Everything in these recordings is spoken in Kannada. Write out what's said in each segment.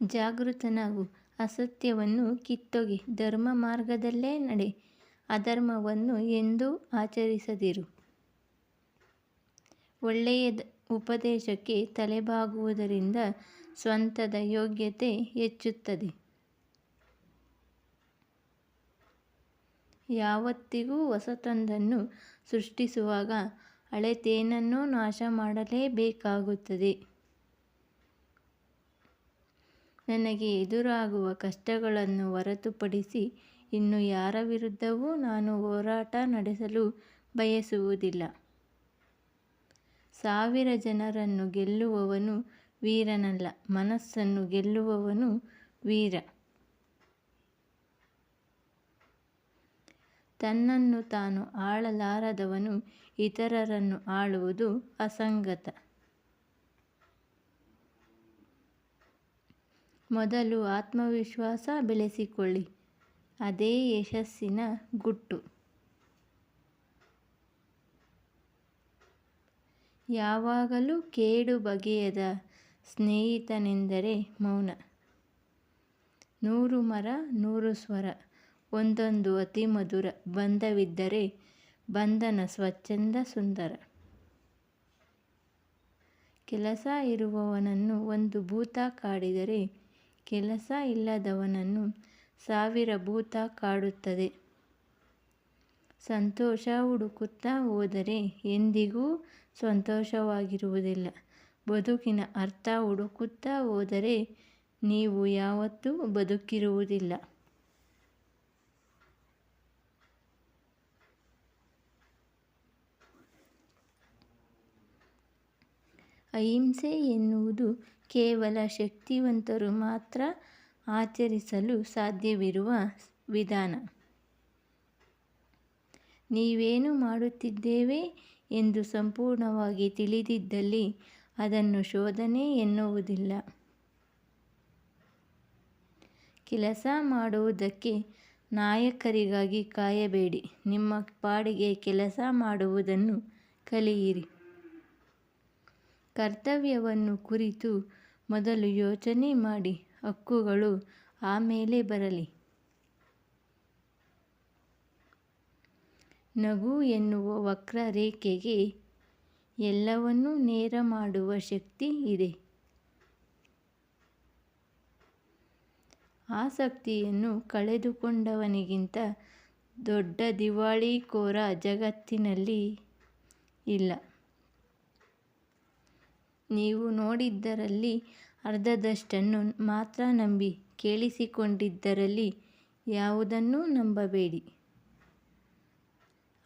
ಜಾಗೃತನಾಗು. ಅಸತ್ಯವನ್ನು ಕಿತ್ತೊಗೆ. ಧರ್ಮ ಮಾರ್ಗದಲ್ಲೇ ನಡೆ. ಅಧರ್ಮವನ್ನು ಎಂದೂ ಆಚರಿಸದಿರು. ಒಳ್ಳೆಯ ಉಪದೇಶಕ್ಕೆ ತಲೆಬಾಗುವುದರಿಂದ ಸ್ವಂತದ ಯೋಗ್ಯತೆ ಹೆಚ್ಚುತ್ತದೆ. ಯಾವತ್ತಿಗೂ ಹೊಸತೊಂದನ್ನು ಸೃಷ್ಟಿಸುವಾಗ ಹಳೆತೇನನ್ನೂ ನಾಶ ಮಾಡಲೇಬೇಕಾಗುತ್ತದೆ ನನಗೆ ಎದುರಾಗುವ ಕಷ್ಟಗಳನ್ನು ಹೊರತುಪಡಿಸಿ ಇನ್ನು ಯಾರ ವಿರುದ್ಧವೂ ನಾನು ಹೋರಾಟ ನಡೆಸಲು ಬಯಸುವುದಿಲ್ಲ. ಸಾವಿರ ಜನರನ್ನು ಗೆಲ್ಲುವವನು ವೀರನಲ್ಲ, ಮನಸ್ಸನ್ನು ಗೆಲ್ಲುವವನು ವೀರ. ತನ್ನನ್ನು ತಾನು ಆಳಲಾರದವನು, ಇತರರನ್ನು ಆಳುವುದು ಅಸಂಗತ. ಮೊದಲು ಆತ್ಮವಿಶ್ವಾಸ ಬೆಳೆಸಿಕೊಳ್ಳಿ, ಅದೇ ಯಶಸ್ಸಿನ ಗುಟ್ಟು. ಯಾವಾಗಲೂ ಕೇಡು ಬಗೆಯದ ಸ್ನೇಹಿತನೆಂದರೆ ಮೌನ. ನೂರು ಮರ, ನೂರು ಸ್ವರ, ಒಂದೊಂದು ಅತಿ ಮಧುರ ಬಂಧವಿದ್ದರೆ ಬಂಧನ ಸ್ವಚ್ಛಂದ ಸುಂದರ. ಕೆಲಸ ಇರುವವನನ್ನು ಒಂದು ಭೂತ ಕಾಡಿದರೆ ಕೆಲಸ ಇಲ್ಲದವನನ್ನು ಸಾವಿರ ಭೂತ ಕಾಡುತ್ತದೆ. ಸಂತೋಷ ಹುಡುಕುತ್ತಾ ಹೋದರೆ ಎಂದಿಗೂ ಸಂತೋಷವಾಗಿರುವುದಿಲ್ಲ. ಬದುಕಿನ ಅರ್ಥ ಹುಡುಕುತ್ತಾ ಹೋದರೆ ನೀವು ಯಾವತ್ತೂ ಬದುಕಿರುವುದಿಲ್ಲ. ಅಹಿಂಸೆ ಎನ್ನುವುದು ಕೇವಲ ಶಕ್ತಿವಂತರು ಮಾತ್ರ ಆಚರಿಸಲು ಸಾಧ್ಯವಿರುವ ವಿಧಾನ. ನೀವೇನು ಮಾಡುತ್ತಿದ್ದೇವೆ ಎಂದು ಸಂಪೂರ್ಣವಾಗಿ ತಿಳಿದಿದ್ದಲ್ಲಿ ಅದನ್ನು ಶೋಧನೆ ಎನ್ನುವುದಿಲ್ಲ. ಕೆಲಸ ಮಾಡುವುದಕ್ಕೆ ನಾಯಕರಿಗಾಗಿ ಕಾಯಬೇಡಿ. ನಿಮ್ಮ ಪಾಡಿಗೆ ಕೆಲಸ ಮಾಡುವುದನ್ನು ಕಲಿಯಿರಿ. ಕರ್ತವ್ಯವನ್ನು ಕುರಿತು ಮೊದಲು ಯೋಚನೆ ಮಾಡಿ, ಹಕ್ಕುಗಳು ಆಮೇಲೆ ಬರಲಿ. ನಗು ಎನ್ನುವ ವಕ್ರ ರೇಖೆಗೆ ಎಲ್ಲವನ್ನೂ ನೇರ ಮಾಡುವ ಶಕ್ತಿ ಇದೆ. ಆಸಕ್ತಿಯನ್ನು ಕಳೆದುಕೊಂಡವನಿಗಿಂತ ದೊಡ್ಡ ದಿವಾಳಿಕೋರ ಜಗತ್ತಿನಲ್ಲಿ ಇಲ್ಲ. ನೀವು ನೋಡಿದ್ದರಲ್ಲಿ ಅರ್ಧದಷ್ಟನ್ನು ಮಾತ್ರ ನಂಬಿ ಕೇಳಿಸಿಕೊಂಡಿದ್ದರಲ್ಲಿ ಯಾವುದನ್ನೂ ನಂಬಬೇಡಿ.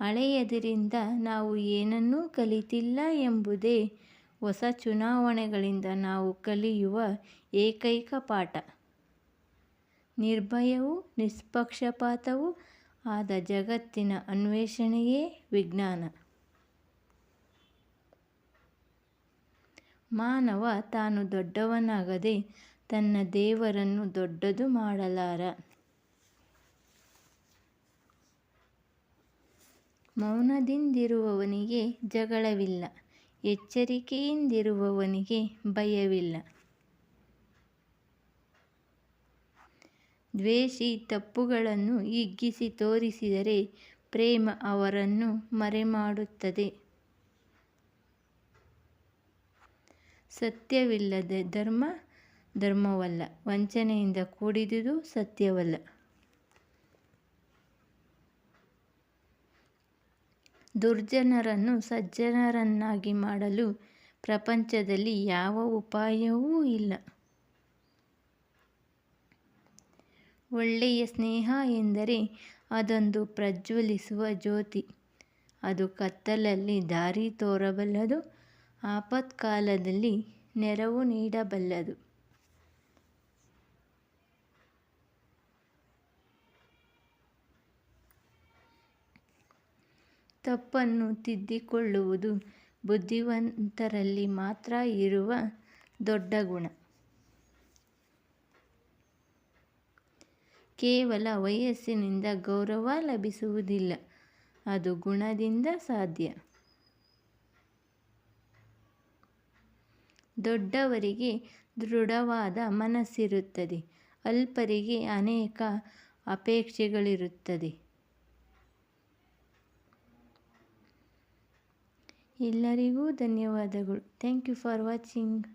ಹಳೆಯದರಿಂದ ನಾವು ಏನನ್ನೂ ಕಲಿತಿಲ್ಲ ಎಂಬುದೇ ಹೊಸ ಚುನಾವಣೆಗಳಿಂದ ನಾವು ಕಲಿಯುವ ಏಕೈಕ ಪಾಠ. ನಿರ್ಭಯವೂ, ನಿಷ್ಪಕ್ಷಪಾತವೂ, ಆದ ಜಗತ್ತಿನ ಅನ್ವೇಷಣೆಯೇ ವಿಜ್ಞಾನ. ಮಾನವ ತಾನು ದೊಡ್ಡವನಾಗದೆ ತನ್ನ ದೇವರನ್ನು ದೊಡ್ಡದು ಮಾಡಲಾರ. ಮೌನದಿಂದಿರುವವನಿಗೆ ಜಗಳವಿಲ್ಲ, ಎಚ್ಚರಿಕೆಯಿಂದಿರುವವನಿಗೆ ಭಯವಿಲ್ಲ. ದ್ವೇಷಿ ತಪ್ಪುಗಳನ್ನು ಹಿಗ್ಗಿಸಿ ತೋರಿಸಿದರೆ ಪ್ರೇಮ ಅವರನ್ನು ಮರೆಮಾಡುತ್ತದೆ. ಸತ್ಯವಿಲ್ಲದ ಧರ್ಮ, ಧರ್ಮವಲ್ಲ. ವಂಚನೆಯಿಂದ ಕೂಡಿದುದು ಸತ್ಯವಲ್ಲ. ದುರ್ಜನರನ್ನು ಸಜ್ಜನರನ್ನಾಗಿ ಮಾಡಲು ಪ್ರಪಂಚದಲ್ಲಿ ಯಾವ ಉಪಾಯವೂ ಇಲ್ಲ. ಒಳ್ಳೆಯ ಸ್ನೇಹ ಎಂದರೆ ಅದೊಂದು ಪ್ರಜ್ವಲಿಸುವ ಜ್ಯೋತಿ. ಅದು ಕತ್ತಲಲ್ಲಿ ದಾರಿ ತೋರಬಲ್ಲದು. ಆಪತ್ಕಾಲದಲ್ಲಿ ನೆರವು ನೀಡಬಲ್ಲದು. ತಪ್ಪನ್ನು ತಿದ್ದಿಕೊಳ್ಳುವುದು ಬುದ್ಧಿವಂತರಲ್ಲಿ ಮಾತ್ರ ಇರುವ ದೊಡ್ಡ ಗುಣ. ಕೇವಲ ವಯಸ್ಸಿನಿಂದ ಗೌರವ ಲಭಿಸುವುದಿಲ್ಲ, ಅದು ಗುಣದಿಂದ ಸಾಧ್ಯ. ದೊಡ್ಡವರಿಗೆ ದೃಢವಾದ ಮನಸ್ಸಿರುತ್ತದೆ. ಅಲ್ಪರಿಗೆ ಅನೇಕ ಅಪೇಕ್ಷೆಗಳಿರುತ್ತದೆ. ಎಲ್ಲರಿಗೂ ಧನ್ಯವಾದಗಳು. Thank you for watching